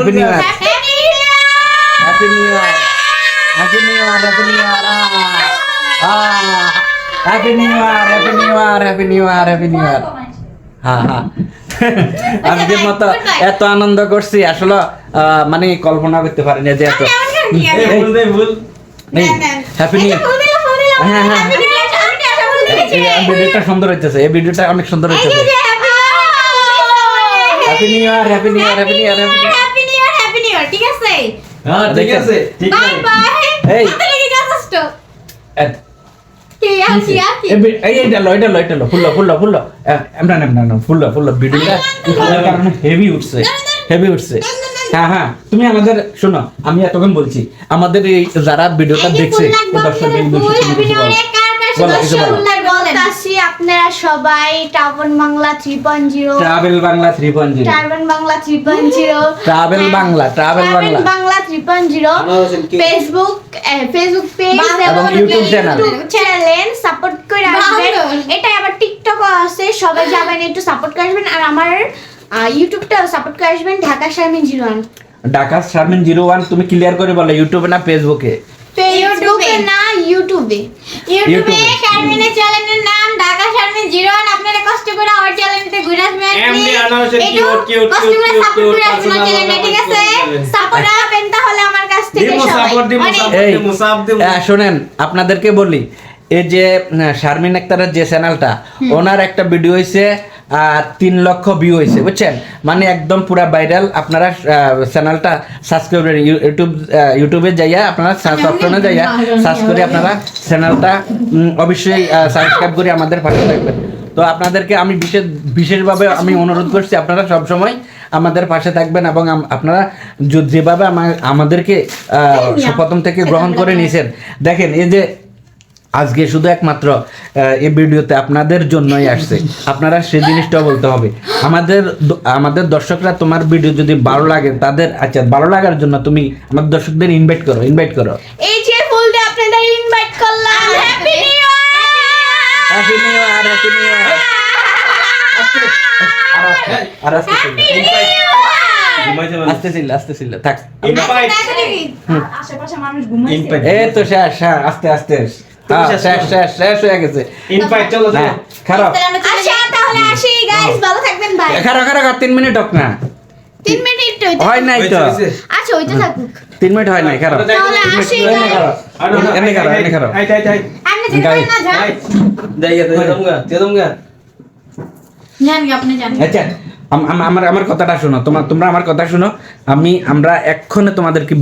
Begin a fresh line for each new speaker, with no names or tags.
Happy new year
happy new year
happy new year happy new year happy new year happy new year happy new year happy new year হ্যাঁ হ্যাঁ আজকের মতো এত আনন্দ করছি আসলে মানে কল্পনা করতে পারিনি যে এত
ভুল দে ভুল
হ্যাপি নিউ হ্যাঁ, হ্যাঁ। ভিডিওটা সুন্দর হইতেছে এই ভিডিওটা অনেক সুন্দর হইতেছে happy new year happy new year happy new year happy
ঠিক আছে?
হ্যাঁ ঠিক আছে ঠিক আছে।
বাই
এই।
হাতে লেগে যাচ্ছিস তো কে আছি আছি
এই এইটা লো এটা লো এটা লো ফুল্লো ফুল্লো ফুল্লো এমন এমন এমন ফুল্লো ফুল্লো ভিডিওটা ফুলের কারণে হেভি উঠছে হেভি উঠছে। হ্যাঁ হ্যাঁ তুমি আমাদের শোনো আমি এতক্ষণ বলছি আমাদের এই যারা ভিডিওটা দেখছে দর্শক বিন্দু বলো কিছু বলো।
আপনারা সবাই town Bangla three point zero
travel Bangla three point zero
turban Bangla three point zero
travel Bangla travel Bangla
Bangla three point zero Facebook Facebook page
এবং ইউটিউব চ্যানেল।
চ্যানেল সাপোর্ট করে আসবেন। এটা আবার টিকটকও আছে সবাই যাবেন একটু সাপোর্ট করে আসবেন। আর আমার ইউটিউবটাও সাপোর্ট করে আসবেন Dhaka Sharmin zero one
Dhaka Sharmin zero one তুমি ক্লিয়ার করে বলো ইউটিউবে না ফেসবুকে
ফেসবুকে না ইউটিউবে।
ইউটিউবে
শারমিনের চ্যানেলের নাম ঢাকা শারমিন জিরো আপনারা কষ্ট করে আমার চ্যানেলতে ঘুরে আসবেন।
এমডি
আনাউন্সমেন্ট
কিউট কিউট
কষ্ট করে সাপোর্ট করে আসবেন চ্যানেলে ঠিক আছে সাপোর্ট আবেন তাহলে আমার কাছ থেকে
দিমু সাপোর্ট দিমু
মানে
সাপোর্ট দিমু সাপোর্ট
সবাই শুনেন আপনাদেরকে বলি এই যে শারমিন আক্তারের যে চ্যানেলটা ওনার একটা ভিডিও হইছে তিন লক্ষ ভিউ হয়েছে বুঝছেন? মানে একদম পুরা ভাইরাল আপনারা চ্যানেলটা সাবস্ক্রাইব করে ইউটিউব ইউটিউবে যাইয়া আপনারা সার্চ অপশনে যাইয়া সার্চ করে আপনারা চ্যানেলটা অবশ্যই সাবস্ক্রাইব করে আমাদের পাশে থাকবেন। তো আপনাদেরকে আমি বিশেষ বিশেষভাবে আমি অনুরোধ করছি আপনারা সব সময় আমাদের পাশে থাকবেন এবং আপনারা যেভাবে আমা- আমাদেরকে প্রথম থেকে গ্রহণ করে নিয়েছেন দেখেন এই যে আজকে শুধু একমাত্র এই ভিডিওতে আপনাদের জন্যই আসছে। আপনারা সে জিনিসটাও বলতে হবে। আমাদের আমাদের দর্শকরা তোমার ভিডিও যদি ভালো লাগে তাদের আচ্ছা ভালো লাগার জন্য তুমি আমাদের দর্শকদের ইনভাইট করো ইনভাইট করো।
এই যে ফুল দিয়ে আপনাদের ইনভাইট করলাম। Happy new year
happy new year happy new year আর আস্তে আস্তে ছিল আস্তে ছিল থাক।
ইনভাইট
আশেপাশে মানুষ ঘুমাইছে।
ইনভাইট
এই তো শেষ আস্তে আস্তে। হ্যাঁ,
শেষ
শেষ শেষ শেষ হয়ে গেছে।
ইনভাইট চলো
খারাপ
আচ্ছা তাহলে আসি গাইস ভালো থাকবেন ভাই
খারাপ খারাপ তিন মিনিট হোক না।
তিন মিনিট
হয় নাই তো।
আচ্ছা থাকুক।
মিনিট হয় নাই খারাপ
তাহলে আসি।
খারাপ খারাপ
যেতে না
যাই
জান আপনি
আচ্ছা আমার কথাটা শোনো। তোমার তোমরা আমার কথা শোনো। আমি আমরা এক্ষণে তোমাদেরকে